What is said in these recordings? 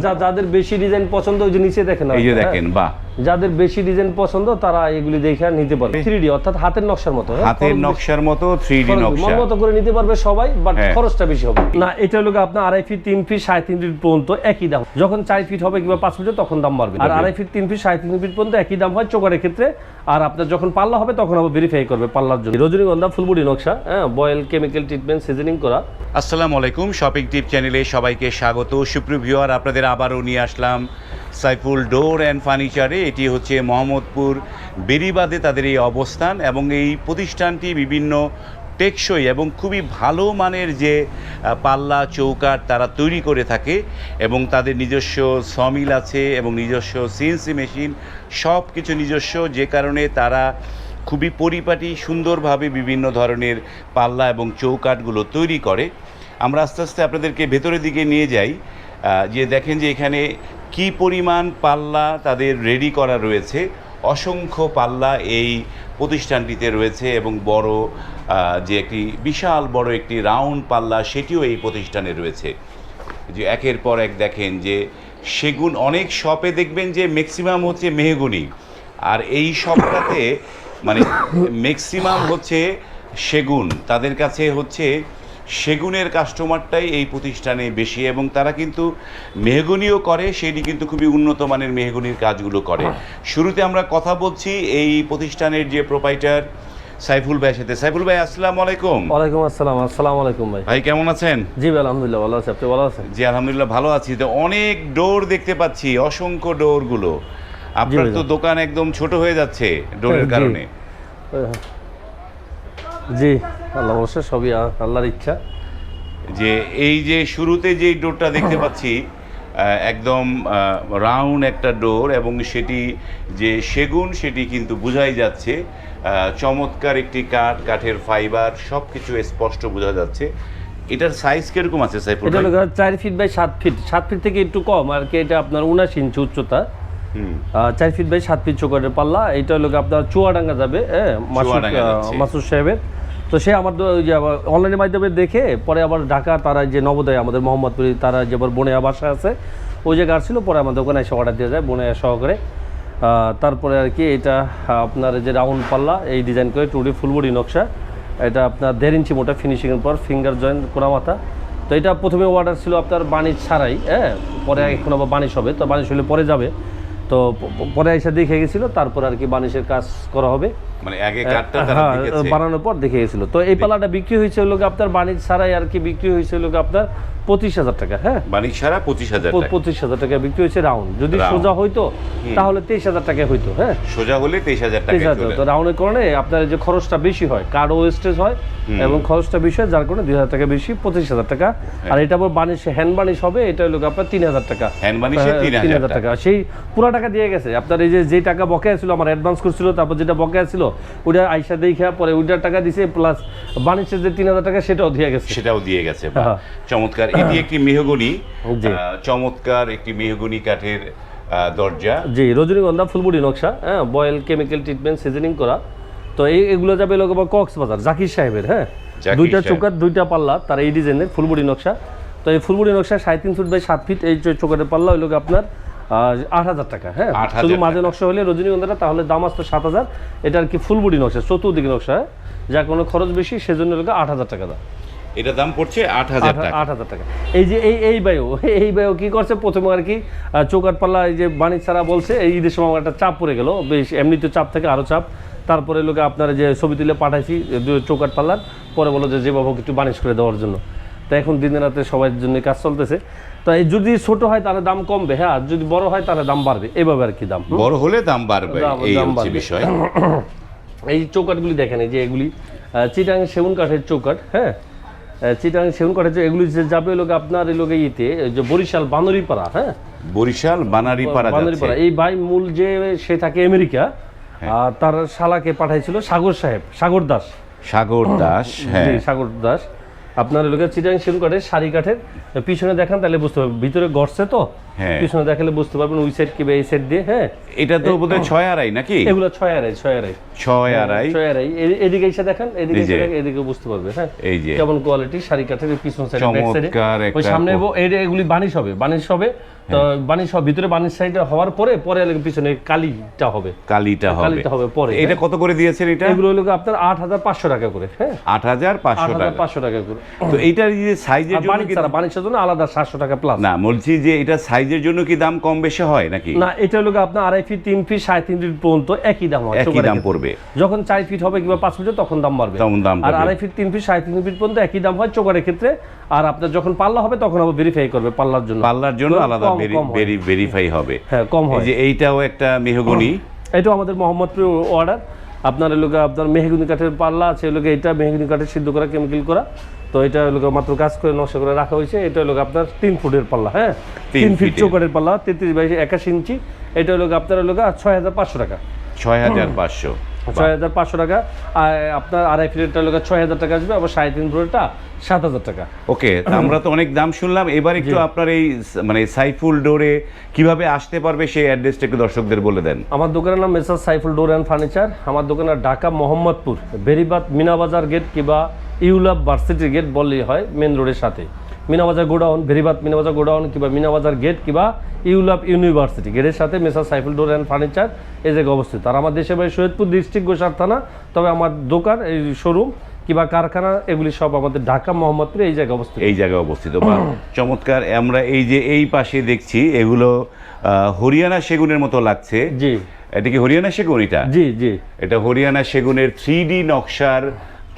যা- যাদের বেশি ডিজাইন পছন্দ ওই যে নিচে দেখেন এই যে হ্যাঁ। দেখেন বাহ। যাদের বেশি ডিজাইন পছন্দ তারা এগুলি দেখে নিতে পারবে। থ্রি ডি অর্থাৎ হাতের নকশার মতো হ্যাঁ? হাতের নকশার মতো থ্রি ডি নকশা। মন মতো করে নিতে পারবে সবাই বাট হ্যাঁ। খরচটা বেশি হবে। না এটা হলো গিয়ে আপনার আড়াই ফিট তিন ফিট সাড়ে তিন ফিট পর্যন্ত একই দাম। যখন চার ফিট হবে কিংবা পাঁচ ফিট তখন দাম বাড়বে। আর আড়াই ফিট তিন ফিট সাড়ে তিন ফিট পর্যন্ত একই দাম হয় চোকারের ক্ষেত্রে। আর আপনার যখন পাল্লা হবে তখন আবার ভেরিফাই করবে পাল্লার জন্য। রজনীগন্ধা ফুলবুড়ি নকশা হ্যাঁ? বয়েল কেমিক্যাল ট্রিটমেন্ট সিজনিং করা। আসসালামু আলাইকুম শপিং টিপ চ্যানেলে সবাইকে স্বাগত। সুপ্রিয় ভিউয়ার আপনাদের আবারও নিয়ে আসলাম সাইফুল ডোর অ্যান্ড ফার্নিচারে। এটি হচ্ছে মোহাম্মদপুর বেরিবাদে তাদের এই অবস্থান এবং এই প্রতিষ্ঠানটি বিভিন্ন টেকসই এবং খুবই ভালো মানের যে পাল্লা চৌকাট তারা তৈরি করে থাকে এবং তাদের নিজস্ব সমিল আছে এবং নিজস্ব সিএনসি মেশিন সব কিছু নিজস্ব। যে কারণে তারা খুবই পরিপাটি, সুন্দরভাবে বিভিন্ন ধরনের পাল্লা এবং চৌকাঠগুলো তৈরি করে। আমরা আস্তে আস্তে আপনাদেরকে ভেতরের দিকে নিয়ে যাই। যে দেখেন যে এখানে কি পরিমাণ পাল্লা তাদের রেডি করা রয়েছে, অসংখ্য পাল্লা এই প্রতিষ্ঠানটিতে রয়েছে এবং বড় যে একটি বিশাল বড় একটি রাউন্ড পাল্লা সেটিও এই প্রতিষ্ঠানে রয়েছে। যে একের পর এক দেখেন যে সেগুন অনেক শপে দেখবেন যে ম্যাক্সিমাম হচ্ছে মেহগুনি। আর এই শপটাতে মানে ম্যাক্সিমাম হচ্ছে সেগুন। তাদের কাছে হচ্ছে সেগুনের কাস্টমারটাই এই প্রতিষ্ঠানে বেশি এবং তারা কিন্তু মেহগুনিও করে সেটি কিন্তু খুবই উন্নত মানের মেহগুনির কাজগুলো করে। শুরুতে আমরা কথা বলছি এই প্রতিষ্ঠানের যে প্রোপাইটার সাইফুল ভাইয়ের সাথে। সাইফুল ভাই আসসালামু আলাইকুম। ওয়ালাইকুম আসসালাম আসসালামু আলাইকুম ভাই। ভাই কেমন আছেন? জি ভাই আলহামদুলিল্লাহ ভালো আছে। আপনি ভালো আছেন? জি আলহামদুলিল্লাহ ভালো আছি। তো অনেক ডোর দেখতে পাচ্ছি অসংখ্য ডোরগুলো। আপনার তো দোকান একদম ছোট হয়ে যাচ্ছে ডোরের কারণে। জি। আল্লাহ অবশ্যই সবই আল্লাহর ইচ্ছা। যে এই যে শুরুতে যে ডোরটা দেখতে পাচ্ছি একদম রাউন্ড একটা ডোর এবং সেটি যে সেগুন সেটি কিন্তু বোঝাই যাচ্ছে চমৎকার একটি কাঠ কাঠের ফাইবার সব কিছু স্পষ্ট বোঝা যাচ্ছে। এটার সাইজ কীরকম আছে সাইফুল এটা হলো চার ফিট বাই সাত ফিট সাত ফিট থেকে একটু কম আর কি এটা আপনার উনাশ ইঞ্চি উচ্চতা। চার ফিট বাই সাত ফিট চোকারের পাল্লা। এটা হলো আপনার চুয়াডাঙ্গা যাবে হ্যাঁ মাসুদ সাহেবের। তো সে আমার ওই যে অনলাইনের মাধ্যমে দেখে, পরে আবার ঢাকা তারা যে নবোদয় আমাদের মোহাম্মদপুরি তারা যে আবার বনেয়া বাসা আছে, ওই জায়গায় আসছিল, পরে আমাদের ওখানে এসে অর্ডার দিয়ে যায় বনেয়া সহকারে। তারপরে আর কি এটা, আপনার যে রাউন্ড পাল্লা, এই ডিজাইন করে টুডি ফুলবডি নকশা, এটা আপনার দেড় ইঞ্চি মোটা ফিনিশিংয়ের পর ফিঙ্গার জয়েন্ট কোনা মাথা তো এটা প্রথমে অর্ডার ছিল আপনার বাণিজ্য ছাড়াই হ্যাঁ? পরে এখন আবার বাণিজ্য হবে, তো বাণিজ্য হলে পরে যাবে। তো পরে এসে দেখে গেছিল তারপর আর কি বাণিজ্যের কাজ করা হবে। মানে আগে কাঠটা হ্যাঁ বানানোর পর দেখে গেছিল। তো এই পালাটা বিক্রি হয়েছে গিয়ে আপনার বাণিজ্য ছাড়াই আর কি বিক্রি হয়েছে গিয়ে আপনার পঁচিশ হাজার টাকা হ্যাঁ? বাণিজ্য ছাড়া পঁচিশ হাজার পঁচিশ হাজার টাকা বিক্রি হয়েছে রাউন্ড। যদি সোজা হইতো তাহলে তেইশ হাজার টাকা হইতো হ্যাঁ? সোজা হলে তেইশ হাজার টাকা তো রাউন্ডের কারণে আপনার যে খরচটা বেশি হয় কার্ড ওয়েস্টেজ হয় এবং খরচটা বেশি হয় যার কারণে দুই হাজার টাকা বেশি পঁচিশ হাজার টাকা। হ্যাঁ। আর এটা আবার বানিশ হ্যান্ড বানিশ হবে এটা হলো আপনার তিন হাজার টাকা। হ্যান্ড বানিশে হ্যাঁ, তিন হাজার টাকা। সেই পুরো টাকা দিয়ে গেছে। আপনার এই যে যে টাকা বকেয়া ছিল আমার অ্যাডভান্স করছিল তারপর যেটা বকেয়া ছিল ওইটা আইসা দেখা পরে ওইটার টাকা দিছে প্লাস বাণিজ্যের যে তিন হাজার টাকা সেটাও দিয়ে গেছে। সেটাও দিয়ে গেছে হ্যাঁ। চমৎকার। এটি একটি মেহগনি চমৎকার একটি মেহগনি কাঠের দরজা। জি রজনীগন্ধা ফুলবুড়ি নকশা হ্যাঁ বয়েল কেমিক্যাল ট্রিটমেন্ট সিজনিং করা। তো এই এগুলো যাবে লোক কক্সবাজার জাকির সাহেবের হ্যাঁ? দুইটা। চোকার দুইটা পাল্লা তার এই ডিজাইনের ফুলবুড়ি নকশা। তো এই ফুলবুড়ি নকশা সাড়ে তিন ফুট বাই সাত ফিট এই চোকারের পাল্লা ওই লোক আপনার আট হাজার টাকা হ্যাঁ? শুধু মাঝে নকশা হলে রজনীগন্ধাটা তাহলে দাম আসতো সাত হাজার। এটা আর কি ফুলবুড়ি নকশা চতুর্দিকে নকশা হ্যাঁ? যার কোনো খরচ বেশি সেজন্য লোক আট হাজার টাকা দাম। এটা দাম পড়ছে আট হাজার আট টাকা। আট হাজার টাকা। এই যে এই এই বায়ু এই বায়ু কি করছে? প্রথমে আর কি আহ, চৌকাট পাল্লা এই যে বাণিজ্য ছাড়া বলছে এই ঈদের সময় আমার একটা চাপ পড়ে গেল। বেশ এমনিতে চাপ থেকে আরও চাপ। তারপরে লোকে আপনারা যে ছবি তুলে পাঠাইছি চৌকাট পাল্লার পরে বলো যে হোক একটু বানিশ করে দেওয়ার জন্য। তো এখন দিনে রাতে সবার জন্য কাজ চলতেছে। তো এই যদি ছোট হয় তাহলে দাম কমবে হ্যাঁ যদি বড় হয় তাহলে দাম বাড়বে। এইভাবে আর কি দাম বড় হলে দাম বাড়বে এই হচ্ছে। বিষয়। এই চৌকাটগুলি দেখেন এই যে এগুলি চিটাং সেগুন কাঠের চৌকাট হ্যাঁ? চিটাং সেগুন কাঠের এগুলি যে যাবে লোক আপনার এই লোকে ইতে যে বরিশাল বানরিপাড়া হ্যাঁ? বরিশাল বানারীপাড়া বানরিপাড়া। এই ভাই মূল যে সে থাকে আমেরিকা হ্যাঁ। আর তার শালাকে পাঠাইছিল সাগর সাহেব সাগর দাস। সাগর দাস হ্যাঁ। সাগর দাস। আপনার লোকের চিটাং সেগুন কাঠের শাড়ি কাঠের পিছনে দেখান তাহলে বুঝতে পারবেন। ভিতরে গড়ছে তো? হ্যাঁ। পিছনে দেখালে বুঝতে পারবেন ওই সাইড কিংবা এই সাইড দিয়ে হ্যাঁ? এটা তো বোধহয় ছয় আড়াই নাকি? এগুলো ছয় আড়াই ছয় আড়াই। ছয় আড়াই। ছয় আড়াই। এদিকে এসে দেখেন এদিকে এদিকে বুঝতে পারবে হ্যাঁ? এই যে। কেমন কোয়ালিটি শাড়ি কাঠের পিছনে পিছন সাইড ব্যাক সাইডে ওই সামনে এগুলি বানিশ হবে বানিশ হবে তো বানিশ ভিতরে বানিশ হওয়ার পরে পরে পিছনে কালিটা হবে। কালিটা হবে। কালিটা হবে পরে এটা কত করে দিয়েছেন এটা? এগুলো হলো আপনার আট হাজার পাঁচশো টাকা করে হ্যাঁ। আট হাজার আট পাঁচশো হাজার টাকা পাঁচশো টাকা করে। তো এইটার যে সাইজের জন্য কি জন্য আলাদা সাতশো টাকা প্লাস না বলছি যে এটা সাইজের জন্য কি দাম কম বেশি হয় নাকি? না এটা হলো আপনার আড়াই ফিট তিন ফিট সাড়ে তিন ফিট পর্যন্ত একই দাম হয় একই দাম পড়বে। যখন চার ফিট হবে কিংবা পাঁচ ফিট তখন দাম বাড়বে। তখন দাম আর আড়াই ফিট তিন ফিট সাড়ে তিন ফিট পর্যন্ত একই দাম হয় চোকারের ক্ষেত্রে। আর আপনার যখন পাল্লা হবে তখন আবার ভেরিফাই করবে পাল্লার জন্য। পাল্লার জন্য আলাদা ভেরিফাই হবে। হ্যাঁ কম এই হয়। যে এইটাও একটা মেহগনি। এটাও আমাদের মোহাম্মদপুর অর্ডার আপনার লোকে আপনার মেহগুনি কাঠের পাল্লা আছে লোকে এটা মেহগুনি কাঠের সিদ্ধ করা কেমিক্যাল করা। তো এটা লোকে মাত্র কাজ করে নকশা করে রাখা হয়েছে। এটা লোক আপনার তিন ফুটের পাল্লা হ্যাঁ? তিন ফিট। চৌকারের পাল্লা তেত্রিশ বাইশ একাশি ইঞ্চি। এটা লোক আপনার লোক ছয় হাজার পাঁচশো টাকা। ছয় হাজার পাঁচশো। ছয় হাজার পাঁচশো টাকা। আর আপনার আড়াই ফিটেরটা লোক ছয় হাজার টাকা আসবে আবার সাড়ে তিন ফুটেরটা সাত হাজার টাকা। ওকে আমরা তো অনেক দাম শুনলাম। এবার একটু আপনার এই মানে সাইফুল ডোরে কীভাবে আসতে পারবে সেই অ্যাড্রেসটা একটু দর্শকদের বলে দেন। আমার দোকানের নাম messrs Saiful door and furniture. আমার দোকানের ঢাকা মোহাম্মদপুর বেরিবাদ মিনাবাজার গেট কিংবা ইউলাভ ভার্সিটির গেট বললেই হয় মেন রোডের সাথে। মিনাবাজার গোডাউন বেরিবাদ মিনাবাজার গোডাউন কিংবা মিনাবাজার গেট কিংবা ইউলাভ ইউনিভার্সিটি। গেটের সাথে messrs Saiful door and furniture এই জায়গায় অবস্থিত। আর আমার দেশের বাড়ি সৈয়দপুর ডিস্ট্রিক্ট গোসার থানা তবে আমার দোকান এই শোরুম কিংবা কারখানা এগুলি সব আমাদের ঢাকা মোহাম্মদপুরে এই জায়গায় অবস্থিত। এই জায়গায় অবস্থিত। বা চমৎকার আমরা এই যে এই পাশে দেখছি এগুলো হরিয়ানা সেগুনের মতো লাগছে। জি। এটা কি হরিয়ানা সেগুন এটা? জি জি। এটা হরিয়ানা সেগুনের থ্রি ডি নকশার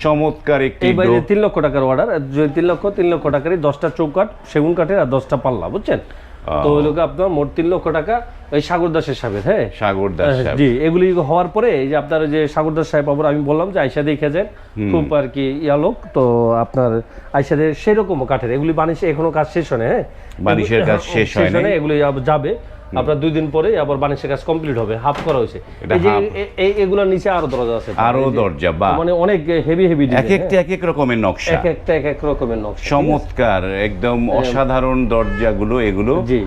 চমৎকার একটি এই বাইরে। তিন লক্ষ টাকার অর্ডার তিন লক্ষ তিন লক্ষ টাকারই দশটা চৌকাট সেগুন কাঠের আর দশটা পাল্লা বুঝছেন তো ওই লোকে আপনার মোট তিন লক্ষ টাকা ওই সাগর দাসের সাহেবের হ্যাঁ সাগর দাস সাহেব। জি এগুলি হওয়ার পরে এই যে আপনার যে সাগর দাস সাহেব আবার আমি বললাম যে আইসা দেখে যান খুব আর কি ইয়া লোক তো আপনার আইসাদের সেরকম কাঠের এগুলি বানিশে এখনও কাজ শেষ হয় হ্যাঁ বানিশের কাজ শেষ হয় নাই। এগুলি যাবে আপনার দুই দিন পরে আবার বানিশের কাজ কমপ্লিট হবে হাফ করা হয়েছে। এই যে এই এগুলোর নিচে আরও দরজা আছে। আরও দরজা বা মানে অনেক হেভি হেভি এক একটা এক এক রকমের নকশা। এক একটা এক এক রকমের নকশা চমৎকার একদম অসাধারণ দরজাগুলো এগুলো। জি।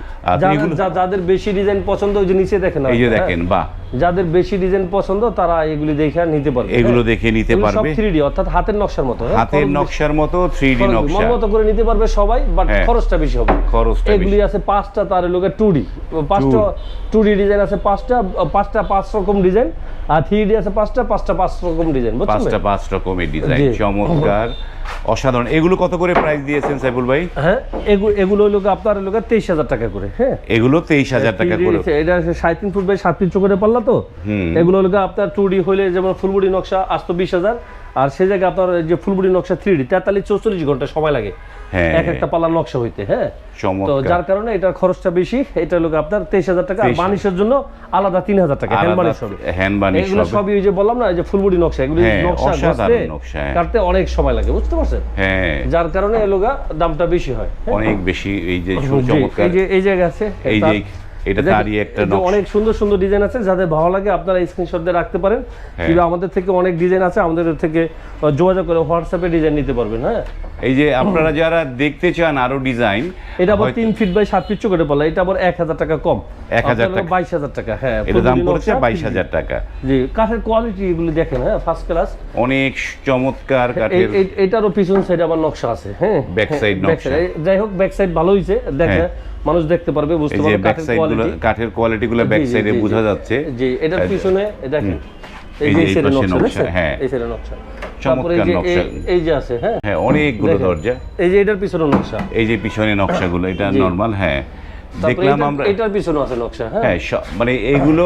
যাদের- বেশি ডিজাইন পছন্দ ওই যে নিচে দেখেন এই যে হ্যাঁ। দেখেন বাহ। যাদের বেশি ডিজাইন পছন্দ তারা এগুলি দেখে নিতে পারবে এগুলো হ্যাঁ। দেখে নিতে পারবে সব পারবে। 3D অর্থাৎ হাতের নকশার মতো হ্যাঁ। হাতের নকশার মতো থ্রি ডি নকশা। মন মতো করে নিতে পারবে সবাই বাট হ্যাঁ। খরচটা বেশি হবে। খরচটা এগুলি আছে পাঁচটা তার লোকের টু ডি পাঁচটা টু ডি ডিজাইন আছে পাঁচটা পাঁচটা পাঁচ রকম ডিজাইন আর থ্রি ডি আছে পাঁচটা পাঁচটা পাঁচ রকম ডিজাইন পাঁচটা পাঁচ রকমের ডিজাইন চমৎকার অসাধারণ। এগুলো কত করে প্রাইস দিয়েছেন সাইফুল ভাই? হ্যাঁ এগুলো এগুলো হলো আপনার লোকের তেইশ হাজার টাকা করে হ্যাঁ। এগুলো তেইশ হাজার টাকা করে। এটা সাড়ে তিন ফুট বাই সাত ফিট চোখে পারলা তো? এগুলো হলো আপনার টু ডি হলে যেমন ফুলবুড়ি নকশা আসতো বিশ হাজার। আর সেই জায়গায় আপনার যে ফুলবুড়ি নকশা থ্রি ডি তেতাল্লিশ চৌচল্লিশ ঘণ্টা সময় লাগে। হ্যাঁ। এক একটা পাল্লার নকশা হইতে হ্যাঁ? তো যার কারণে এটার খরচটা বেশি এটা গিয়ে আপনার তেইশ হাজার টাকা আর 23,000 বানিশের জন্য আলাদা তিন হাজার টাকা হ্যান্ড বানিশ হবে। এগুলো সবই ওই যে বললাম না যে ফুলবুড়ি নকশা এগুলো হ্যাঁ, নকশা। কাটতে অনেক সময় লাগে বুঝতে পারছেন? হ্যাঁ। যার কারণে এলোগা দামটা বেশি হয়? অনেক বেশি এই যে চমৎকার এই যে এই জায়গা আছে এই যে এটা তারই একটা অনেক সুন্দর সুন্দর ডিজাইন আছে যাদের ভালো লাগে আপনারা স্ক্রিনশট দিয়ে রাখতে পারেন। হ্যাঁ। কিংবা আমাদের থেকে অনেক ডিজাইন আছে আমাদের থেকে যোগাযোগ করে হোয়াটসঅ্যাপে ডিজাইন নিতে পারবেন হ্যাঁ? এই যে আপনারা যারা দেখতে চান আরও ডিজাইন এটা আবার তিন ফিট বাই সাত ফিট চোখে বলা এটা আবার এক হাজার টাকা কম। 1000 টাকা। বাইশ হাজার টাকা হ্যাঁ এটা দাম পড়েছে বাইশ হাজার টাকা। জি কাঠের কোয়ালিটি এগুলি দেখেন হ্যাঁ ফার্স্ট ক্লাস অনেক চমৎকার কাঠের এটারও পিছন সাইড আবার নকশা আছে হ্যাঁ। হ্যাঁ, back নকশা। যাই হোক ব্যাক সাইড ভালো হয়েছে দেখে হ্যাঁ। মানুষ দেখতে পারবে বুঝতে পারবে কাঠের কোয়ালিটি কাঠের কোয়ালিটিগুলো ব্যাক সাইডে বোঝা যাচ্ছে। জি এটার পিছনে এই দেখেন। এই যে এই নকশা হ্যাঁ। এই নকশা। চমৎকার নকশা। এই- যে আছে হ্যাঁ। হ্যাঁ অনেকগুলো। দরজা। এই যে এটার পিছনে নকশা। এই যে পিছনে নকশাগুলো এটা নরমাল হ্যাঁ। দেখলাম আমরা এটার পিছনে আছে নকশা হ্যাঁ? হ্যাঁ মানে এইগুলো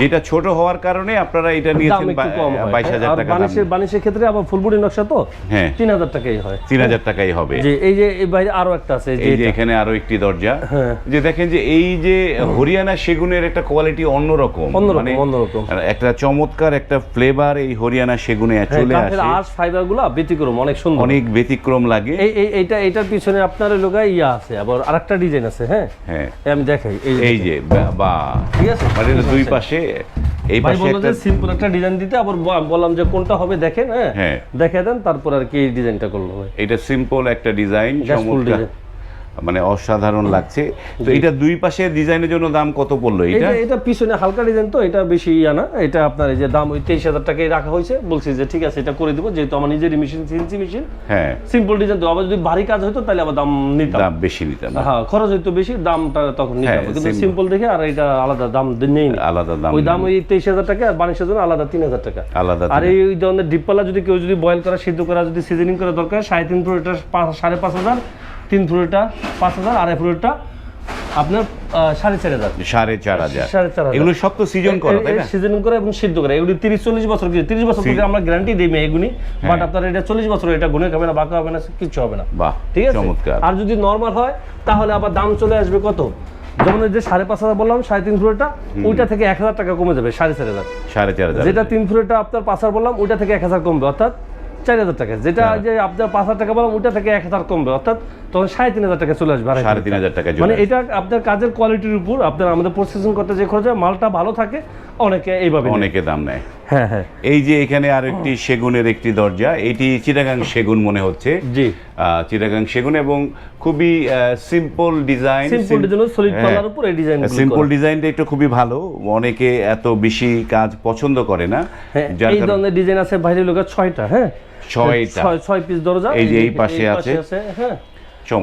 যেটা ছোট হওয়ার কারণে আপনারা এটা নিয়েছেন একটু কম হয়। বাইশ হাজার আর টাকা দাম। বানিশের বানিশের ক্ষেত্রে আবার ফুলবুড়ি নকশা তো হ্যাঁ। তিন হাজার টাকাই হয়। তিন হাজার টাকাই হবে। যে এই যে এই বাইরে আরও একটা আছে এই যে এখানে আরও একটি দরজা। হ্যাঁ। যে দেখেন যে এই যে হরিয়ানা সেগুনের একটা কোয়ালিটি অন্যরকম। মানে অন্যরকম। একটা চমৎকার একটা ফ্লেভার এই হরিয়ানা সেগুনে হ্যাঁ, চলে আসে। আর্ট ফাইবারগুলা ব্যতিক্রম অনেক সুন্দর। অনেক ব্যতিক্রম লাগে। এই এই এইটা এটার পিছনে আপনার লোকা ইয়া আছে আবার আরেকটা ডিজাইন আছে হ্যাঁ? হ্যাঁ। আমি দেখাই এই যে বা- ঠিক আছে? মানে দুই পাশে এই পাশে একটা সিম্পল একটা ডিজাইন দিতে আবার বললাম যে কোনটা হবে দেখেন হ্যাঁ? হ্যাঁ। দেখে দেন তারপর আর কি এই ডিজাইনটা করল এটা সিম্পল একটা ডিজাইন চমৎকার। মানে অসাধারণ লাগছে। তো এটা দুই পাশে ডিজাইনের জন্য দাম কত পড়ল এটা? এটা এটা পিছনে হালকা ডিজাইন তো এটা বেশি ইয়া না। এটা আপনার এই যে দাম ওই তেইশ হাজার টাকায় রাখা হয়েছে। বলছি যে ঠিক আছে এটা করে দিব। যেহেতু আমার নিজেরই মেশিন সিএনসি মেশিন হ্যাঁ। সিম্পল ডিজাইন তো। আবার যদি ভারী কাজ হতো তাহলে আবার দাম নিতাম। দাম বেশি নিতাম। হ্যাঁ খরচ হইতো বেশি দামটা তখন নিতাম। হ্যাঁ, কিন্তু সিম্পল দেখে আর এটা আলাদা দাম নেই। আলাদা দাম ওই দাম ওই তেইশ হাজার টাকা আর বানিশের জন্য আলাদা তিন হাজার টাকা। আলাদা আর এই ওই ধরনের ডিপপালা যদি কেউ যদি বয়েল করা সিদ্ধ করা যদি সিজনিং করা দরকার সাড়ে তিন ফুটের সাড়ে পাঁচ হাজার। তিন ফুটেরটা পাঁচ হাজার আড়াই ফুটেরটা আপনার সাড়ে চার হাজার। সাড়ে চার হাজার। সাড়ে চার হাজার। এগুলো সব তো সিজন করা তাই না? সিজনিং করে এবং সিদ্ধ করে। এগুলি তিরিশ চল্লিশ বছর কি তিরিশ বছর থেকে আমরা গ্যারান্টি দিই এগুলি। হ্যাঁ। বাট আপনার এটা চল্লিশ বছর এটা গুনে খাবে না বাঁকা হবে না কিছু হবে না। বাহ ঠিক আছে? চমৎকার। আর যদি নর্মাল হয় তাহলে আবার দাম চলে আসবে কত? যেমন যে সাড়ে পাঁচ হাজার বললাম সাড়ে তিন ফুটেরটা ওইটা থেকে এক হাজার টাকা কমে যাবে সাড়ে চার হাজার। সাড়ে চার হাজার যেটা তিন ফুটেরটা আপনার পাঁচ হাজার বললাম ওইটা থেকে এক হাজার কমবে অর্থাৎ চার হাজার টাকা। যেটা হ্যাঁ। যে আপনার পাঁচ হাজার টাকা বললাম ওইটা থেকে এক হাজার কমবে অর্থাৎ তখন সাড়ে তিন হাজার টাকা চলে আসবে সাড়ে তিন হাজার টাকা মানে এটা আপনার কাজের কোয়ালিটির উপর আপনার আমাদের প্রসেসিং করতে যে খরচ হয়, মালটা ভালো থাকে অনেকে এইভাবে অনেকে দাম নেয়। হ্যাঁ হ্যাঁ। এই যে এখানে সেগুনের একটি দরজা এটি চিটাগাং সেগুন মনে হচ্ছে। জি। চিটাগাং সেগুন এবং খুবই simple design simple design solid. পাল্লার উপর এই ডিজাইন সিম্পল ডিজাইনটা একটু খুবই ভালো। অনেকে এত বেশি কাজ পছন্দ করে না। হ্যাঁ যার এই ধরনের ডিজাইন আছে বাইরে লোকের ছয়টা হ্যাঁ? ছয়টা। ছয় ছয় পিস দরজা এই যে এই পাশে আছে। হ্যাঁ।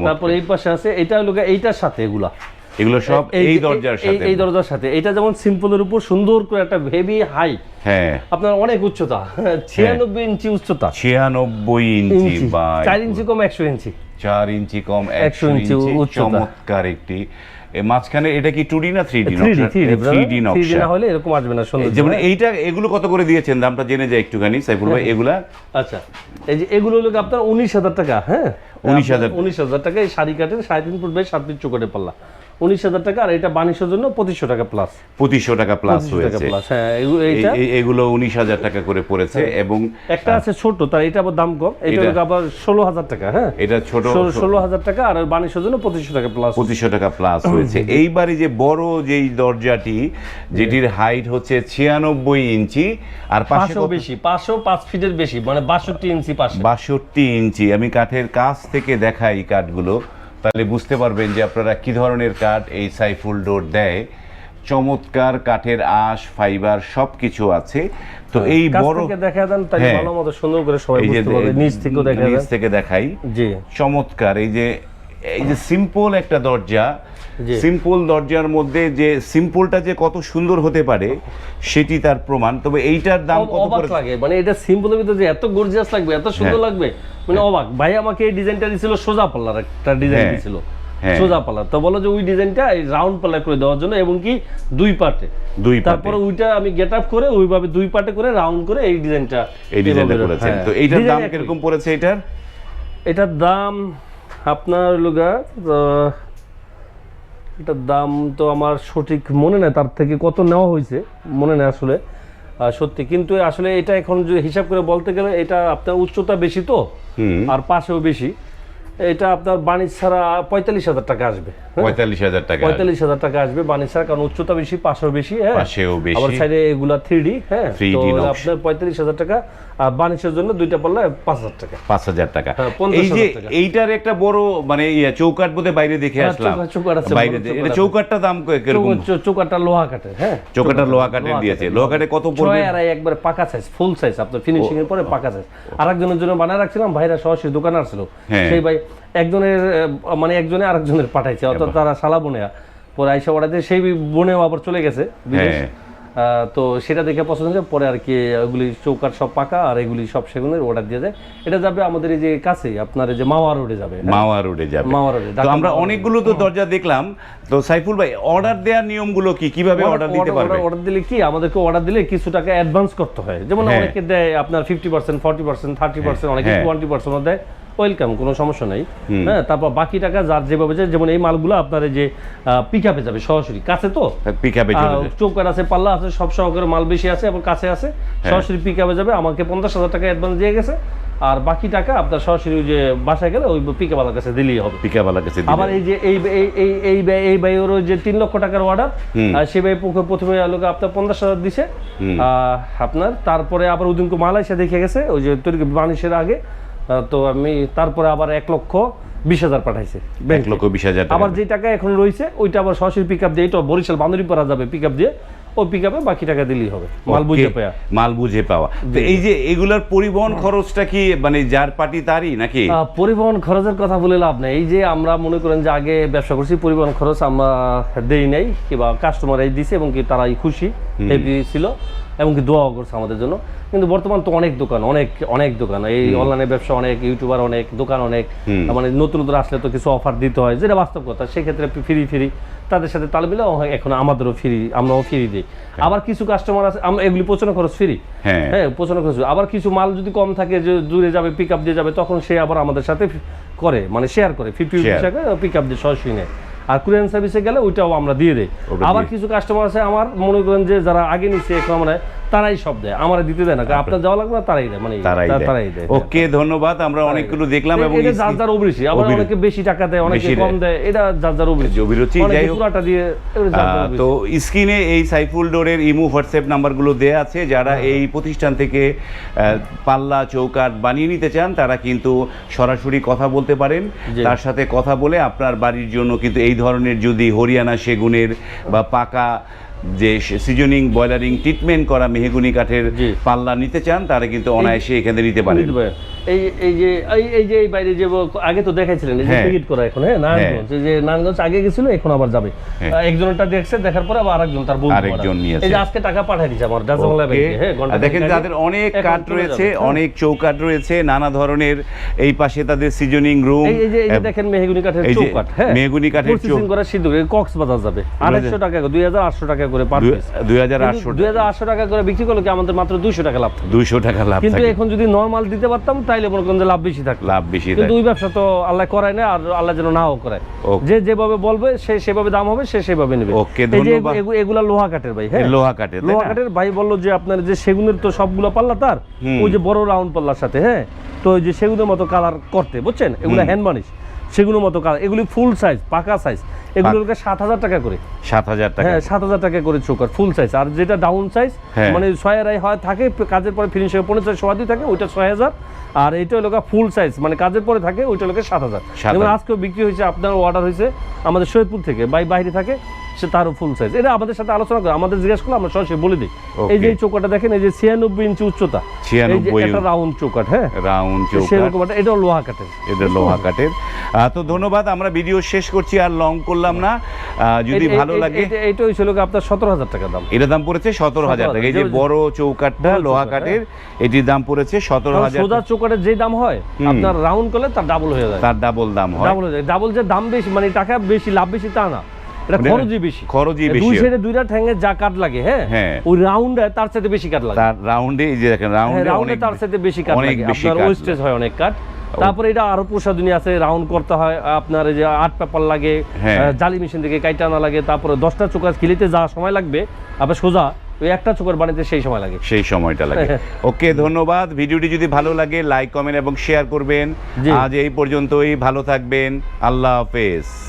তারপর এই পাশে আছে এটা লোকে এইটার সাথে এগুলা। এগুলো সব এই দরজার সাথে। এই দরজার সাথে। এটা যেমন সিম্পলের উপর সুন্দর করে একটা হেভি হাই হ্যাঁ। আপনার অনেক উচ্চতা। ছিয়ানব্বই ইঞ্চি উচ্চতা। ছিয়ানব্বই ইঞ্চি বাই চার ইঞ্চি কম একশো ইঞ্চি। চার ইঞ্চি কম 100 একশো ইঞ্চি চমৎকার একটি। মাঝখানে এটা কি টু ডি না থ্রি ডি থ্রি ডি নকশা? না হলে এরকম আসবে না সুন্দর যেমন এইটা এগুলো কত করে দিয়েছেন? দামটা জেনে যায় একটুখানি সাইফুল ভাই এগুলা? আচ্ছা। এই যে এগুলো লোক আপনার উনিশ হাজার টাকা হ্যাঁ? 19,000 উনিশ হাজার টাকা এই শাড়ি কাটের সাড়ে তিন ফুট বাই সাত ফিট চোখের পাল্লা। উনিশ হাজার টাকা আর এটা বানিশের জন্য পঁচিশশো টাকা প্লাস পঁচিশশো টাকা প্লাস হয়েছে। হ্যাঁ এগুলো উনিশ হাজার টাকা করে পড়েছে এবং একটা আছে ছোট তার এটা আবার দাম কম। এটা আবার ষোলো হাজার টাকা হ্যাঁ। এটা ছোট ষোলো- ষোলো হাজার টাকা আর বানিশের জন্য পঁচিশশো টাকা প্লাস পঁচিশশো টাকা প্লাস হয়েছে। এইবারে যে বড় যেই দরজাটি যেটির হাইট হচ্ছে ছিয়ানব্বই ইঞ্চি আর পাঁচশো বেশি পাঁচশো পাঁচ ফিটের বেশি মানে বাষট্টি ইঞ্চি পাশে। বাষট্টি ইঞ্চি। আমি কাঠের কাছ থেকে দেখাই কাঠগুলো। তাহলে বুঝতে পারবেন যে আপনারা কি ধরনের কাঠ এই সাইফুল ডোর দেয়। চমৎকার কাঠের আঁশ ফাইবার সব কিছু আছে। তো এই বড় দেখা দেন তাই হ্যাঁ। ভালো মতো সুন্দর করে সবাই বুঝতে পারবে। নিচ থেকে দেখা নিচ থেকে দেখাই। জি। চমৎকার। এই যে এই যে সিম্পল একটা দরজা। সিম্পল দরজার মধ্যে যে সিম্পলটা যে কত সুন্দর হতে পারে সেটি তার প্রমাণ। তবে এইটার দাম কত করে? লাগে। মানে এটা সিম্পলের ভিতরে যে এত গর্জিয়াস লাগবে এত সুন্দর হ্যাঁ। লাগবে মানে অবাক। ভাই আমাকে এই ডিজাইনটা দিছিল সোজা পাল্লার একটা ডিজাইন হ্যাঁ। দিছিল। হ্যাঁ। সোজা পাল্লা তো বলো যে ওই ডিজাইনটা এই রাউন্ড পাল্লা করে দেওয়ার জন্য এবং কি দুই পার্টে। দুই পাটে। তারপরে ওইটা আমি গেট আপ করে ওইভাবে দুই পার্টে করে রাউন্ড করে এই ডিজাইনটা এই ডিজাইনটা করেছেন। হ্যাঁ। তো এইটার দাম কীরকম পড়েছে এটার এটার দাম আপনার লোগা এটার দাম তো আমার সঠিক মনে নেই তার থেকে কত নেওয়া হয়েছে মনে নেই আসলে সত্যি কিন্তু আসলে এটা এখন যদি হিসাব করে বলতে গেলে এটা আপনার উচ্চতা বেশি তো আর পাশেও বেশি এটা আপনার বাণিজ্য ছাড়া পঁয়তাল্লিশ হাজার টাকা আসবে হ্যাঁ? পঁয়তাল্লিশ হাজার টাকা পঁয়তাল্লিশ হাজার টাকা আসবে বাণিজ্য ছাড়া কারণ উচ্চতা বেশি পাশেও বেশি হ্যাঁ পাশেও বেশি। আবার সাইডে এগুলা থ্রি ডি হ্যাঁ 3D তো নকশা। আপনার পঁয়তাল্লিশ হাজার টাকা আর বাণিজ্যের জন্য দুইটা পাল্লা পাঁচ হাজার টাকা। পাঁচ হাজার টাকা। হ্যাঁ, এই যে এইটার একটা বড় মানে ইয়ে, চৌকাট বোধহয় বাইরে দেখে হ্যাঁ, আসলাম। বাইরে এটা চৌকাটটা দাম কীরকম? চৌ- চৌ- লোহা কাঠের হ্যাঁ? চৌকাঠটা লোহা কাঠের দিয়েছে লোহা কাঠে কত পড়বে? আড়াই একবার পাকা সাইজ ফুল সাইজ আপনার ফিনিশিং এর পরে পাকা সাইজ আরেকজনের জন্য বানায় রাখছিলাম ভাইরা সরাসরি দোকান আসছিল হ্যাঁ। সেই ভাই একজনের মানে একজনে আরেকজনের পাঠাইছে অর্থাৎ তারা শালা বোনেয়া পরে আইসা ওড়াতে সেই বোনেও আবার চলে গেছে বিদেশ। হ্যাঁ। তো সেটা দেখে পছন্দ হয়েছে পরে আর কি ওগুলি চৌকাট সব পাকা আর এগুলি সব সেগুনের অর্ডার দিয়ে যায় এটা যাবে আমাদের এই যে কাছেই আপনার এই যে মাওয়া রোডে যাবে হ্যাঁ? মাওয়া রোডে যাবে মাওয়া রোডে তো আমরা অনেকগুলো তো দরজা দেখলাম তো সাইফুল ভাই অর্ডার দেওয়ার নিয়মগুলো কি কীভাবে অর্ডার দিতে পারবে অর্ডার দিলে কি আমাদেরকে অর্ডার দিলে কিছু টাকা অ্যাডভান্স করতে হয় যেমন হ্যাঁ। অনেকে দেয় আপনার fifty percent forty percent thirty percent অনেকে হ্যাঁ। টোয়েন্টি পার্সেন্ট দেয় ওয়েলকাম কোনো সমস্যা নাই। হ্যাঁ তারপর বাকি টাকা যার যেভাবে যায় যেমন এই মালগুলো আপনার যে পিক আপে যাবে সরাসরি। কাছে তো? পিক আপে চলে চৌকার আছে পাল্লা আছে সব সহকারে মাল বেশি আছে এবং কাছে আছে। হ্যাঁ। সরাসরি পিক আপে যাবে আমাকে পঞ্চাশ হাজার টাকা অ্যাডভান্স দিয়ে গেছে। আর বাকি টাকা আপনার সরাসরি ওই যে বাসায় গেলে ওই পিক আপওয়ালার কাছে দিলেই হবে। পিক আপওয়ালার কাছে আবার এই যে এই এই এই এই ব্যয়েরও যে তিন লক্ষ টাকার অর্ডার সে পক্ষ প্রথমে লোক আপনার পঞ্চাশ হাজার দিছে। আপনার তারপরে আবার ওদিনকে মালয়েশিয়া দেখে গেছে ওই যে তৈরি বানিশের আগে। তো আমি তারপরে আবার এক লক্ষ বিশ হাজার পাঠাইছে এক লক্ষ বিশ হাজার আবার যে টাকা এখন রয়েছে ওইটা আবার সরাসরি পিক আপ দিয়ে এটা বরিশাল বান্দরি পারা যাবে পিক আপ দিয়ে ওই পিক আপে বাকি টাকা দিলেই হবে মাল বুঝে পেয়া মাল বুঝে পাওয়া। তো এই যে এগুলার পরিবহন খরচটা কি মানে যার পার্টি তারই নাকি? পরিবহন খরচের কথা বলে লাভ নেই। এই যে আমরা মনে করেন যে আগে ব্যবসা করছি পরিবহন খরচ আমরা দেই নাই কিংবা কাস্টমার এই দিছে এবং কি তারাই খুশি হ্যাপি ছিল। এবং কি দোয়াও করছে আমাদের জন্য। কিন্তু বর্তমান তো অনেক দোকান অনেক অনেক দোকান। এই অনলাইনে ব্যবসা অনেক ইউটিউবার অনেক দোকান অনেক। মানে নতুন নতুন আসলে তো কিছু অফার দিতে হয় যেটা বাস্তব কথা। সেক্ষেত্রে ফ্রি ফ্রি তাদের সাথে তাল মিলে এখন আমাদেরও ফ্রি আমরাও ফ্রি দিই। আবার কিছু কাস্টমার আছে আমরা এগুলি প্রচুর খরচ ফ্রি হ্যাঁ। হ্যাঁ খরচ আবার কিছু মাল যদি কম থাকে যে দূরে যাবে পিক আপ দিয়ে যাবে তখন সে আবার আমাদের সাথে করে মানে শেয়ার করে। ফিফটি টাকা পিক আপ দিয়ে সরাসরি নেয়। আর কুরিয়ান সার্ভিসে গেলে ওইটাও আমরা দিয়ে দিই। আবার কিছু কাস্টমার আছে আমার মনে করেন যে যারা আগে নিচ্ছে এখন আমরা তারাই সব দেয় আমার দিতে দেয় না আপনার যাওয়া লাগবে না তারাই দেয় মানে তারাই দেয়। ওকে ধন্যবাদ আমরা অনেকগুলো দেখলাম এবং এটা যার যার অভিরুচি আবার অনেকে বেশি টাকা দেয় অনেকে কম দেয়। এটা যার যার অভিরুচি অভিরুচি, যাই হোক। দিয়ে। তো স্ক্রিনে এই সাইফুল ডোরের ইমো হোয়াটসঅ্যাপ নাম্বারগুলো দেয়া আছে যারা হ্যাঁ। এই প্রতিষ্ঠান থেকে পাল্লা চৌকাট বানিয়ে নিতে চান তারা কিন্তু সরাসরি কথা বলতে পারেন তার সাথে কথা বলে আপনার বাড়ির জন্য কিন্তু এই ধরনের যদি হরিয়ানা সেগুনের বা পাকা যে সিজনিং বয়লারিং ট্রিটমেন্ট করা মেহগুনি কাঠের পাল্লা নিতে চান তারা কিন্তু অনায়াসে এখানে নিতে পারেন। এই এই যে এই এই যে এই বাইরে যে আগে তো দেখাইছিলেন এই যে হ্যাঁ। টিকিট করা এখন হ্যাঁ নারায়ণগঞ্জ যে নারায়ণগঞ্জ আগে গেছিল এখন আবার যাবে হ্যাঁ। একজনটা দেখছে দেখার পরে আবার আরেকজন তার বন্ধু আরেকজন নিয়েছে। এই যে আজকে টাকা পাঠিয়ে দিয়েছে আমার ডাজবাংলা ওকে। ব্যাংকে হ্যাঁ দেখেন তাদের অনেক রয়েছে হ্যাঁ। অনেক চৌকাঠ রয়েছে নানা ধরনের এই পাশে তাদের সিজনিং রুম এই যে এই যে দেখেন মেহগুনি কাঠের চৌকাঠ হ্যাঁ মেহগনি কাঠের প্রসেসিং চৌক। করা সিদ্ধ কক্সবাজার যাবে টাকা দুই হাজার আটশো টাকা করে পার পিস দুই হাজার আটশো দুই হাজার আটশো টাকা করে বিক্রি করলে কি আমাদের মাত্র দুইশো টাকা লাভ থাকে। দুইশো টাকা লাভ কিন্তু এখন যদি নর্মাল দিতে পারতাম তাইলে মনে করেন যে লাভ বেশি থাকতো লাভ বেশি কিন্তু ওই ব্যবসা তো আল্লাহ করায় না আর আল্লাহ যেন নাও করায়। যে যেভাবে বলবে সে সেভাবে দাম হবে সে সেভাবে নেবে। ওকে, ধন্যবাদ। এগুলা লোহা কাঠের ভাই হ্যাঁ? লোহা কাঠের লোহা না? কাঠের ভাই বলল যে আপনার যে সেগুনের তো সবগুলো পাল্লা তার ওই যে বড় রাউন্ড পাল্লার সাথে হ্যাঁ? তো ওই যে সেগুনের মতো কালার করতে বুঝছেন? এগুলো হ্যান্ড বানিশ সেগুলোর মতো কালার এগুলি ফুল সাইজ পাকা সাইজ এগুলোকে সাত হাজার টাকা করে। সাত হাজার টাকা। হ্যাঁ সাত হাজার টাকা করে চোকার ফুল সাইজ আর যেটা ডাউন সাইজ হ্যাঁ। মানে ছয় আড়াই হয় থাকে কাজের পরে ফিনিশিং পনেরো ছয় দিয়ে থাকে ওইটা ছয় হাজার। আর এটা হলো ফুল সাইজ মানে কাজের পরে থাকে ওইটা লোকের সাত হাজার। আজকে যেমন আজকেও বিক্রি হয়েছে আপনার অর্ডার হয়েছে আমাদের সৈয়দপুর থেকে বাই বাইরে থাকে সে তারও ফুল সাইজ এটা আমাদের সাথে আলোচনা করে আমাদের জিজ্ঞেস করলে আমরা সরাসরি বলে দিই। এই যে চৌকাটা দেখেন এই যে ছিয়ানব্বই ইঞ্চি উচ্চতা এই যে 96 একটা রাউন্ড চৌকাট হ্যাঁ? রাউন্ড সেরকম একটা এটাও লোহা কাঠের। এটা লোহা কাঠের। তো ধন্যবাদ আমরা ভিডিও শেষ করছি আর লং করলাম না। যদি ভালো লাগে হয়েছিল আপনার সতেরো হাজার টাকা দাম। এটার দাম পড়েছে সতেরো হাজার টাকা। এই যে বড় চৌকাঠটা লোহা কাঠের এটির দাম পড়েছে সতেরো হাজার সোজা চৌকাটের যে দাম হয় আপনার রাউন্ড করলে তার ডাবল হয়ে যায়। তার ডাবল দাম হয়। ডাবল হয়ে যায়। ডাবল যে দাম বেশি মানে টাকা বেশি লাভ বেশি তা না। এটা মানে খরচই বেশি। খরচই বেশি। দুই সাইডে দুইটা ঠ্যাঙে যা কাট লাগে হ্যাঁ? হ্যাঁ। ওই রাউন্ডে তার সাথে বেশি কাট লাগে। তার রাউন্ডে এই যে দেখেন হ্যাঁ রাউন্ডে রাউন্ডে তার সাথে বেশি কাট লাগে। আপনার ওয়েস্টেজ হয় অনেক কাট তারপরে এটা আরও প্রসাধনী আছে রাউন্ড করতে হয়। আপনার যে আট পেপার লাগে। জালি মেশিন থেকে কাইটা আনা লাগে তারপরে দশটা চোকার কিলিতে যা সময় লাগবে আবার সোজা ওই একটা চোখের বানাতে সেই সময় লাগে। সেই সময়টা লাগে। ওকে ধন্যবাদ। ভিডিওটি যদি ভালো লাগে লাইক কমেন্ট এবং শেয়ার করবেন। আজ এই পর্যন্তই ভালো থাকবেন। আল্লাহ হাফেজ।